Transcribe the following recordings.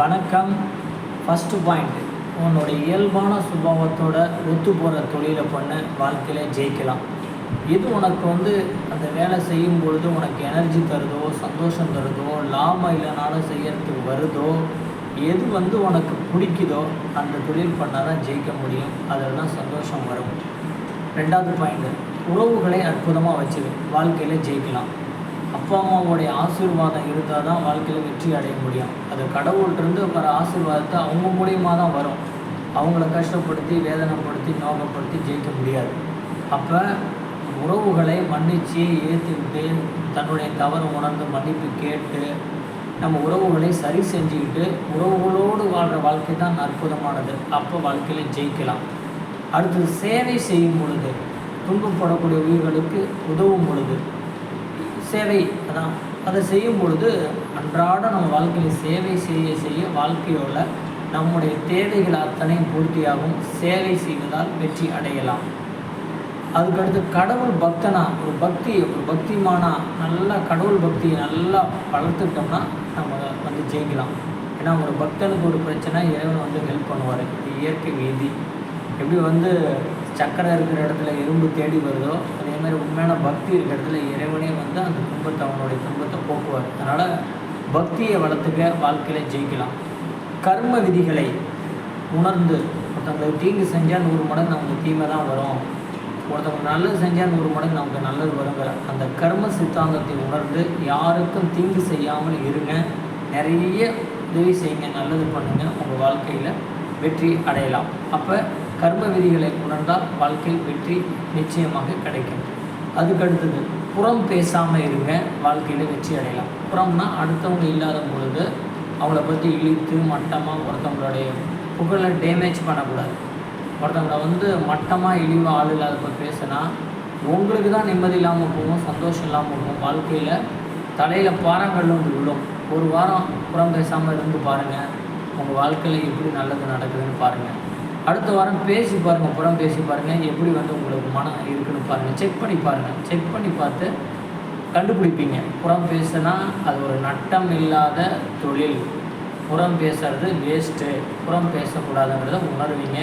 வணக்கம். First point உன்னோட இயல்பான சுபாவத்தோட ஒத்து போகிற தொழிலை பண்ண வாழ்க்கையில் ஜெயிக்கலாம். எது உனக்கு வந்து அந்த வேலை செய்யும் பொழுது உனக்கு எனர்ஜி தருதோ சந்தோஷம் தருதோ லாபம் இல்லைனாலும் செய்யறதுக்கு வருதோ எது வந்து உனக்கு பிடிக்குதோ அந்த தொழில் பண்ணால் தான் ஜெயிக்க முடியும். அதில் தான் சந்தோஷம் வரும். ரெண்டாவது பாயிண்ட் உறவுகளை அற்புதமாக வச்சுது வாழ்க்கையில் ஜெயிக்கலாம். அப்பா அம்மாவோடைய ஆசீர்வாதம் இருந்தால் தான் வாழ்க்கையில் வெற்றி அடைய முடியும். அது கடவுள்கிட்டருந்து வர ஆசீர்வாதத்தை அவங்க மூலியமாக தான் வரும். அவங்கள கஷ்டப்படுத்தி வேதனைப்படுத்தி நோக்கப்படுத்தி ஜெயிக்க முடியாது. அப்போ உறவுகளை மன்னித்து ஏற்றுக்கிட்டு தன்னுடைய தவறு உணர்ந்து மன்னிப்பு கேட்டு நம்ம உறவுகளை சரி செஞ்சுக்கிட்டு உறவுகளோடு வாழ்கிற வாழ்க்கை தான் அற்புதமானது. அப்போ வாழ்க்கையில் ஜெயிக்கலாம். அடுத்து சேவை செய்யும் பொழுது துன்பப்படக்கூடிய உயிர்களுக்கு உதவும் பொழுது சேவை அதான் அதை செய்யும் பொழுது அன்றாட நம்ம வாழ்க்கையில் சேவை செய்ய செய்ய வாழ்க்கையோட நம்முடைய தேவைகள் அத்தனையும் பூர்த்தியாகும். சேவை செய்வதால் வெற்றி அடையலாம். அதுக்கடுத்து கடவுள் பக்தனா ஒரு பக்தி ஒரு பக்திமானா நல்லா கடவுள் பக்தியை நல்லா வளர்த்துக்கிட்டோம்னா நம்ம வந்து ஜெயிக்கலாம். ஏன்னா ஒரு பக்தனுக்கு ஒரு பிரச்சனை இறைவன் வந்து ஹெல்ப் பண்ணுவார். இது இயற்கை விதி. எப்படி வந்து சக்கரை இருக்கிற இடத்துல எறும்பு தேடி வருதோ மாதிரி உண்மையான பக்தி இருக்கிற இடத்துல இறைவனே வந்து அந்த துன்பத்தை அவனுடைய துன்பத்தை போக்குவார். அதனால் பக்தியை வளர்த்துக்க வாழ்க்கையில் ஜெயிக்கலாம். கர்ம விதிகளை உணர்ந்து ஒருத்தவங்களுக்கு தீங்கு செஞ்சால் நூறு மடங்கு நமக்கு தீமை தான் வரும். ஒருத்தவங்க நல்லது செஞ்சால் நூறு மடங்கு நமக்கு நல்லது வருங்கிற அந்த கர்ம சித்தாந்தத்தை உணர்ந்து யாருக்கும் தீங்கு செய்யாமல் இருங்க. நிறைய உதவி செய்யுங்க நல்லது பண்ணுங்கள் உங்கள் வாழ்க்கையில் வெற்றி அடையலாம். அப்போ கர்ம விதிகளை உணர்ந்தால் வாழ்க்கையில் வெற்றி நிச்சயமாக கிடைக்கும். அதுக்கடுத்தது புறம் பேசாமல் இருங்க வாழ்க்கையில் வெற்றி அடையலாம். புறம்னா அடுத்தவங்க இல்லாத பொழுது அவங்கள பற்றி இழித்து மட்டமாக ஒருத்தவங்களுடைய புகழை டேமேஜ் பண்ணக்கூடாது. ஒருத்தவங்களை வந்து மட்டமாக இழிவாக ஆள் இல்லாதப்போ பேசுனா பேசினா உங்களுக்கு தான் நிம்மதி இல்லாமல் போகும் சந்தோஷம் இல்லாமல் போகும். வாழ்க்கையில் தலையில் பாறங்கள் வந்து விழும். ஒரு வாரம் புறம் பேசாமல் இருந்து பாருங்கள் உங்கள் வாழ்க்கையில் எப்படி நல்லது நடக்குதுன்னு பாருங்கள் அடுத்த வாரம் பேசி பாருங்கள் புறம் பேசி பாருங்கள் எப்படி வந்து உங்களுக்கு மனம் இருக்குன்னு பாருங்கள் செக் பண்ணி பாருங்கள் செக் பண்ணி பார்த்து கண்டுபிடிப்பீங்க. புறம் பேசுனா அது ஒரு நட்டம் இல்லாத தொழில். புறம் பேசுறது வேஸ்ட்டு புறம் பேசக்கூடாதுங்கிறத உணர்வீங்க.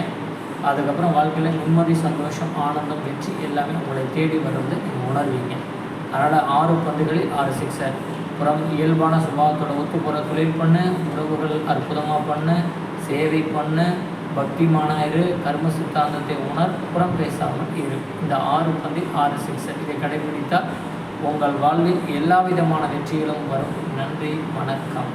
அதுக்கப்புறம் வாழ்க்கையில் நிம்மதி சந்தோஷம் ஆனந்தம் வெற்றி எல்லாமே உங்களை தேடி வர்றது நீங்கள் உணர்வீங்க. அதனால் ஆறு பந்துகளில் ஆறு சிக்ஸர் புறம் இயல்பான சுபாவத்தோட ஒத்து போகிற தொழில் பண்ணு உறவுகள் அற்புதமாக பண்ணு சேவை பண்ணு பக்திமான இரு கர்ம சித்தாந்தத்தை உணர் புறம் பேசாமல் இரு. இந்த ஆறு பந்தி ஆறு சிக்ஸர் இதை கடைபிடித்தால் உங்கள் வாழ்வில் எல்லா விதமான வெற்றிகளும் வரும். நன்றி வணக்கம்.